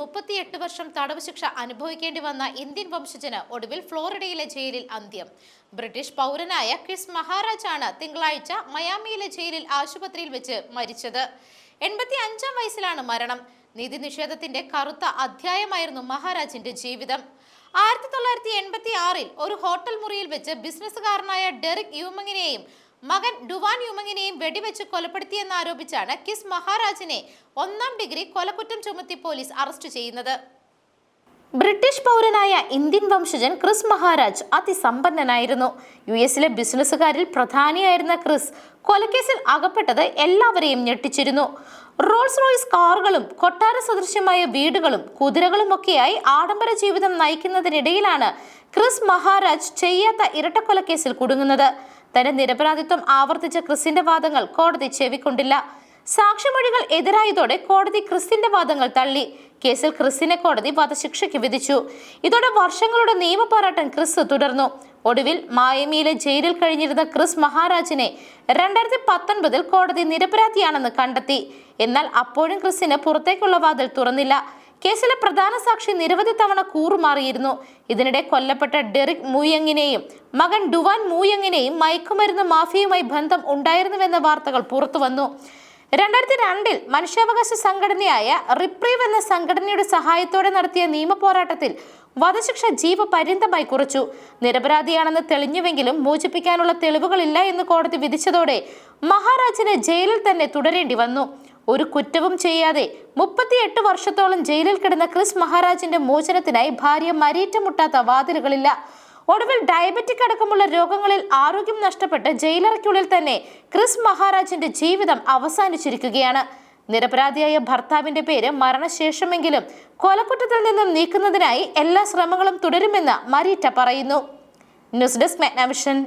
മുപ്പത്തിയെട്ട് വർഷം തടവ് ശിക്ഷ അനുഭവിക്കേണ്ടി വന്ന ഇന്ത്യൻ വംശജന് ഒടുവിൽ ഫ്ലോറിഡയിലെ ജയിലിൽ അന്ത്യം. ബ്രിട്ടീഷ് പൗരനായ ക്രിസ് മഹാരാജ് ആണ് തിങ്കളാഴ്ച മയാമിയിലെ ജയിലിൽ ആശുപത്രിയിൽ വെച്ച് മരിച്ചത്. എൺപത്തി അഞ്ചാം വയസ്സിലാണ് മരണം. നീതി നിഷേധത്തിന്റെ കറുത്ത അധ്യായമായിരുന്നു മഹാരാജിന്റെ ജീവിതം. ആയിരത്തി തൊള്ളായിരത്തി എൺപത്തി ആറിൽ ഒരു ഹോട്ടൽ മുറിയിൽ വെച്ച് ബിസിനസ്സുകാരനായ ഡെറിക് യൂമങ്ങിനെയും മകൻ ഡുവാൻ യുമങ്ങിനെയും വെടിവെച്ച് കൊലപ്പെടുത്തിയെന്നാരോപിച്ചാണ് കിസ് മഹാരാജിനെ ഒന്നാം ഡിഗ്രി കൊലക്കുറ്റം ചുമത്തി പോലീസ് അറസ്റ്റ് ചെയ്യുന്നത്. ബ്രിട്ടീഷ് പൗരനായ ഇന്ത്യൻ വംശജൻ ക്രിസ് മഹാരാജ് അതിസമ്പന്നനായിരുന്നു. യു എസിലെ ബിസിനസ്സുകാരിൽ പ്രധാനിയായിരുന്ന ക്രിസ് കൊലക്കേസിൽ അകപ്പെട്ടത് എല്ലാവരെയും ഞെട്ടിച്ചിരുന്നു. റോൾസ് റോയ്സ് കാറുകളും കൊട്ടാര സദൃശ്യമായ വീടുകളും കുതിരകളുമൊക്കെയായി ആഡംബര ജീവിതം നയിക്കുന്നതിനിടയിലാണ് ക്രിസ് മഹാരാജ് ചെയ്യാത്ത ഇരട്ടക്കൊലക്കേസിൽ കുടുങ്ങുന്നത്. തന്റെ നിരപരാധിത്വം ആവർത്തിച്ച ക്രിസിന്റെ വാദങ്ങൾ കോടതി ചെവിക്കൊണ്ടില്ല. സാക്ഷിമൊഴികൾ എതിരായതോടെ കോടതി ക്രിസ്തിന്റെ വാദങ്ങൾ തള്ളി. കേസിൽ ക്രിസിനെ കോടതി വധശിക്ഷയ്ക്ക് വിധിച്ചു. ഇതോടെ വർഷങ്ങളുടെ നിയമപോരാട്ടം ക്രിസ് തുടർന്നു. ഒടുവിൽ മായമിയിലെ ജയിലിൽ കഴിഞ്ഞിരുന്ന ക്രിസ് മഹാരാജിനെ രണ്ടായിരത്തി പത്തൊൻപതിൽ കോടതി നിരപരാധിയാണെന്ന് കണ്ടെത്തി. എന്നാൽ അപ്പോഴും ക്രിസിന് പുറത്തേക്കുള്ള വാതിൽ തുറന്നില്ല. കേസിലെ പ്രധാന സാക്ഷി നിരവധി തവണ കൂറുമാറിയിരുന്നു. ഇതിനിടെ കൊല്ലപ്പെട്ട ഡെറിക് മൂയങ്ങിനെയും മകൻ ഡുവാൻ മൂയങ്ങിനെയും മയക്കുമരുന്ന് മാഫിയയുമായി ബന്ധം ഉണ്ടായിരുന്നുവെന്ന വാർത്തകൾ പുറത്തുവന്നു. രണ്ടായിരത്തി രണ്ടിൽ മനുഷ്യാവകാശ സംഘടനയായ റിപ്രീവ് എന്ന സംഘടനയുടെ സഹായത്തോടെ നടത്തിയ നിയമപോരാട്ടത്തിൽ വധശിക്ഷ ജീവപര്യന്തമായി കുറച്ചു. നിരപരാധിയാണെന്ന് തെളിഞ്ഞുവെങ്കിലും മോചിപ്പിക്കാനുള്ള തെളിവുകളില്ല എന്ന് കോടതി വിധിച്ചതോടെ മഹാരാജിന് ജയിലിൽ തന്നെ തുടരേണ്ടി വന്നു. ഒരു കുറ്റവും ചെയ്യാതെ മുപ്പത്തിയെട്ട് വർഷത്തോളം ജയിലിൽ കിടന്ന ക്രിസ് മഹാരാജിന്റെ മോചനത്തിനായി ഭാര്യ മരീറ്റമുട്ടാത്ത വാതിലുകളില്ല. ഒടുവിൽ ഡയബറ്റിക് അടക്കമുള്ള രോഗങ്ങളിൽ ആരോഗ്യം നഷ്ടപ്പെട്ട് ജയിലറയ്ക്കുള്ളിൽ തന്നെ ക്രിസ് മഹാരാജിന്റെ ജീവിതം അവസാനിച്ചിരിക്കുകയാണ്. നിരപരാധിയായ ഭർത്താവിന്റെ പേര് മരണശേഷമെങ്കിലും കൊലക്കുറ്റത്തിൽ നിന്നും നീക്കുന്നതിനായി എല്ലാ ശ്രമങ്ങളും തുടരുമെന്ന് മരീറ്റ പറയുന്നു. News desk മെഗ്നവിഷൻ.